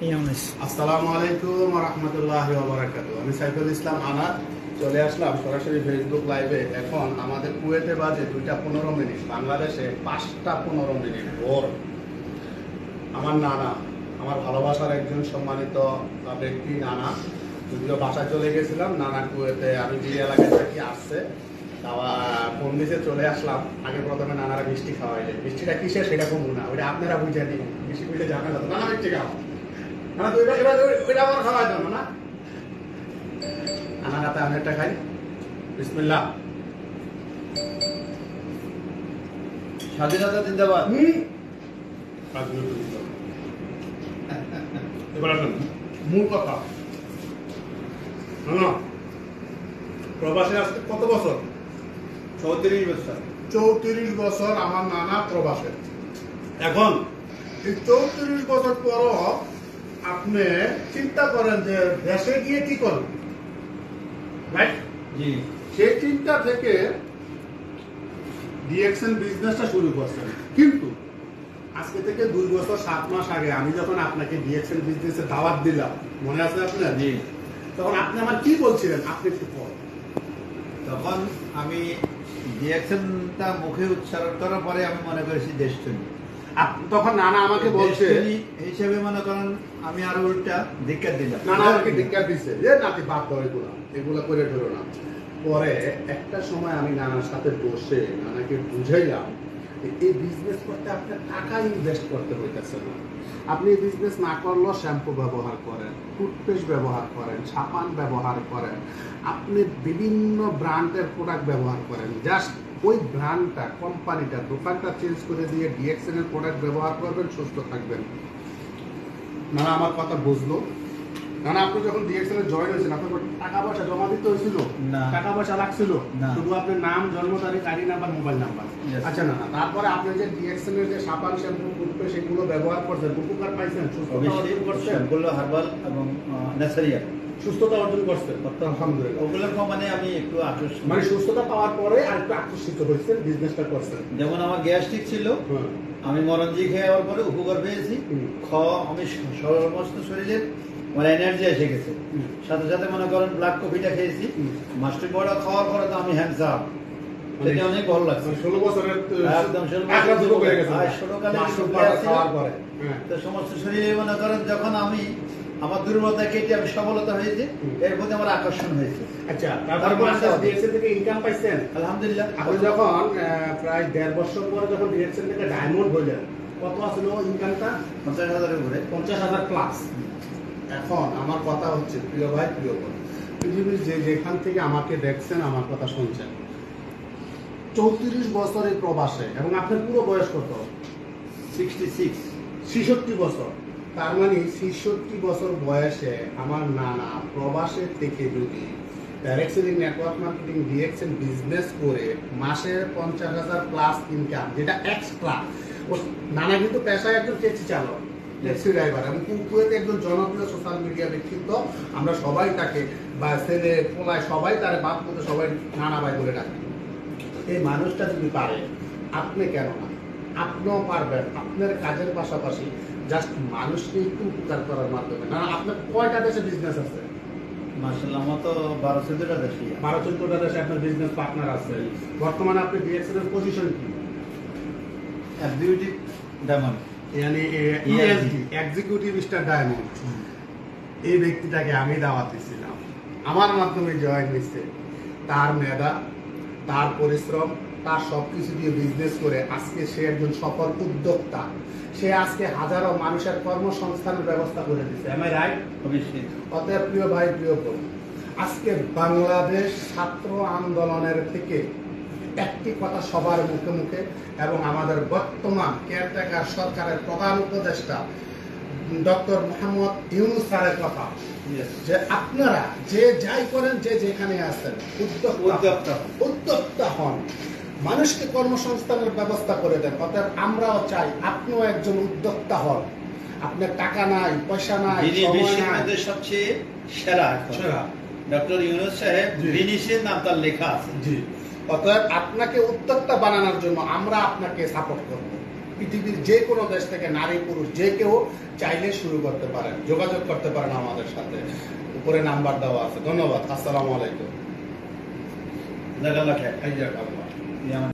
আসসালামু আলাইকুম রহমতুল্লাহ আমি সাইফুল ইসলাম আনার চলে আসলাম সরাসরি ফেসবুক লাইভে এখন আমাদের কুয়েতে বাজে দুইটা পনেরো মিনিট। বাংলাদেশে পাঁচটা পনেরো মিনিট ভোর। আমার নানা, আমার ভালোবাসার একজন সম্মানিত ব্যক্তি নানা। যদিও বাসায় চলে গেছিলাম, নানা কুয়েতে। আমি যে এলাকায় থাকি, আসছে। তাওয়া ফোন দিতে চলে আসলাম? আগে প্রথমে নানারা মিষ্টি খাওয়াইলে মিষ্টিটা কিসের? সেটা কমু না। ওইটা আপনারা বুঝে নিন। মিষ্টি মিলে ঝামেলা তো নানা মিষ্টি খাও। না তো এটা এটা আমার খাওয়া যাবে না? আনার হাতে আমি একটা খাই। বিসমিল্লাহ। স্বাধীনতা জিন্দাবাদ। এবার আসুন। মূল কথা। না প্রবাসে আসতে কত বছর? চৌত্রিশ বছর। চৌত্রিশ বছর আমার নানা প্রবাসে। এখন? এই চৌত্রিশ বছর পরও আপনি চিন্তা করেন যে দেশে গিয়ে কি করবেন? রাইট জি। সেই চিন্তা থেকে ডিএক্সএন বিজনেসটা শুরু করছেন। কিন্তু আজকে থেকে দুই বছর সাত মাস আগে আমি যখন আপনাকে ডিএক্সএন বিজনেসে দাওয়াত দিলাম মনে আছে আপনার? জি। তখন আপনি আমার কি বলছিলেন? আপনি একটু পর তখন আমি ডিএকশনটা মুখে উচ্চারণ করার পরে আমি মনে করেছি দেশটনি আপ- তখন নানা আমাকে বলছে হিসেবে মনে করেন আমি আরও উল্টা ধিক্কার দিলাম। নানা আমাকে ধিক্কার দিচ্ছে যে নাতি বাদ দাও এগুলো। এগুলো করে ধরো না। পরে একটা সময় আমি নানার সাথে বসে নানাকে বুঝাইলাম যে এই বিজনেস করতে আপনার টাকা ইনভেস্ট করতে হইতেছে না। আপনি বিজনেস না করলেও শ্যাম্পু ব্যবহার করেন টুথপেস্ট ব্যবহার করেন সাবান ব্যবহার করেন। আপনি বিভিন্ন ব্র্যান্ডের প্রোডাক্ট ব্যবহার করেন। জাস্ট ওই ব্র্যান্ডটা কোম্পানিটা দোকানটা চেঞ্জ করে দিয়ে ডিএক্সএন এর প্রোডাক্ট ব্যবহার করবেন, সুস্থ থাকবেন। না আমার কথা বুঝলো? না না আপনি যখন ডিএক্সএল এ জয়েন হয়েছেন আপনার টাকা পয়সা জমা দিতে হয়েছিল? না। টাকা পয়সা লাগছিল শুধু আপনার নাম জন্ম তারিখ আইডি নাম্বার মোবাইল নাম্বার? আচ্ছা না না তারপরে আপনি যে ডিএক্সএল এর যে সাবান শ্যাম্পু টুথপে সেগুলো ব্যবহার করছেন উপকার পাইছেন সুস্থতা করছেন? শ্যাম্পুল হার্বাল এবং নেসারিয়া সুস্থতা অর্জন করছেন? আলহামদুলিল্লাহ। ওগুলোর মানে আমি একটু আকর্ষণ। মানে সুস্থতা পাওয়ার পরে আর একটু আকর্ষিত হয়েছেন বিজনেসটা করছেন? যেমন আমার গ্যাস্ট্রিক ছিল হ্যাঁ। আমি মরঞ্জি খেয়ে যাওয়ার পরে উপকার পেয়েছি। খ আমি সমস্ত শরীরে মানে এনার্জি এসে গেছে। সাথে সাথে মনে করেন ব্ল্যাক কফিটা খেয়েছি। মাস্টার বড়া খাওয়ার পরে তো আমি হ্যান্ডসাম এটা অনেক ভালো লাগছে। মানে ষোলো বছরের একদম ষোলো বছর পরে। হ্যাঁ। তো সমস্ত শরীরে মনে করেন যখন আমি আমার দুর্বলতা কেটে আমি সফলতা হয়েছে এর প্রতি আমার আকর্ষণ হয়েছে। আচ্ছা তারপর ডিএক্সএল থেকে ইনকাম পাইছেন? আলহামদুলিল্লাহ। আপনি যখন প্রায় দেড় বছর পরে যখন ডিরেকশন থেকে ডায়মন্ড হইলেন কত আসলো ইনকামটা পঞ্চাশ হাজারের উপরে। পঞ্চাশ হাজার প্লাস এখন আমার কথা হচ্ছে, প্রিয় ভাই, প্রিয় বোন, পৃথিবীর যে যেখান থেকে আমাকে দেখছেন, আমার কথা শুনছেন। চৌত্রিশ বছরের প্রবাসে, এবং আপনার পুরো বয়স কত? সিক্সটি সিক্স ছেষট্টি বছর। তার মানে ছেষট্টি বছর বয়সে আমার নানা প্রবাসে থেকে যদি directly network marketing DXN business করে মাসে পঞ্চাশ হাজার প্লাস ইনকাম যেটা এক্সট্রা ও নানা কিন্তু পেশায় একজন ট্যাক্সি চালক। ট্যাক্সি ড্রাইভার এবং কুকুয়েতে একজন জনপ্রিয় সোশ্যাল মিডিয়া ব্যক্তিত্ব আমরা সবাই তাকে বা ছেলে পোলায় সবাই তার বাপ করতে সবাই নানা ভাই বলে ডাকি। এই মানুষটা যদি পারে আপনি কেন না? আপনিও পারবেন আপনার কাজের পাশাপাশি জাস্ট মানুষকে একটু উপকার করার মাধ্যমে। না আপনার কয়টা দেশে বিজনেস আছে? মার্শাল্লাহ আমার তো বারো চোদ্দটা দেশি বারো চোদ্দটা দেশে আপনার বিজনেস পার্টনার আছে। বর্তমানে আপনি ডিএক্সএল এর পজিশন কি? Executive diamond. মানে ESG এক্সিকিউটিভ স্টার ডায়মন্ড এই ব্যক্তিটাকে আমি দাওয়াত আমার মাধ্যমে জয়েন হয়েছে। তার মেধা তার পরিশ্রম তার সব কিছু দিয়ে বিজনেস করে আজকে সে একজন সফল উদ্যোক্তা। সে আজকে হাজারো মানুষের কর্মসংস্থানের ব্যবস্থা করে দিচ্ছে রাইট অবশ্যই। অতএব প্রিয় ভাই প্রিয় বোন আজকে বাংলাদেশ ছাত্র আন্দোলনের থেকে একটি কথা সবার মুখে মুখে এবং আমাদের বর্তমান কেয়ারটেকার সরকারের প্রধান উপদেষ্টা ডক্টর মোহাম্মদ ইউনুস স্যারের কথা। যে আপনারা যে যাই করেন যে যেখানে আছেন উদ্যোক্তা উদ্যোক্তা। হন। মানুষকে কর্মসংস্থানের ব্যবস্থা করে দেন। অতএব আমরাও চাই আপনিও একজন উদ্যোক্তা হন। আপনার টাকা নাই পয়সা নাই সবচেয়ে সেরা ডক্টর ইউনুস সাহেব জি। নাম তার লেখা আছে। জি। অতএব আপনাকে উদ্যোক্তা বানানোর জন্য আমরা আপনাকে সাপোর্ট করব। পৃথিবীর যে কোনো দেশ থেকে নারী, পুরুষ, যে কেউ চাইলে শুরু করতে পারেন, যোগাযোগ করতে পারেন আমাদের সাথে। উপরে নাম্বার দেওয়া আছে। ধন্যবাদ। আসসালামু আলাইকুম। জাজাকাল্লাহ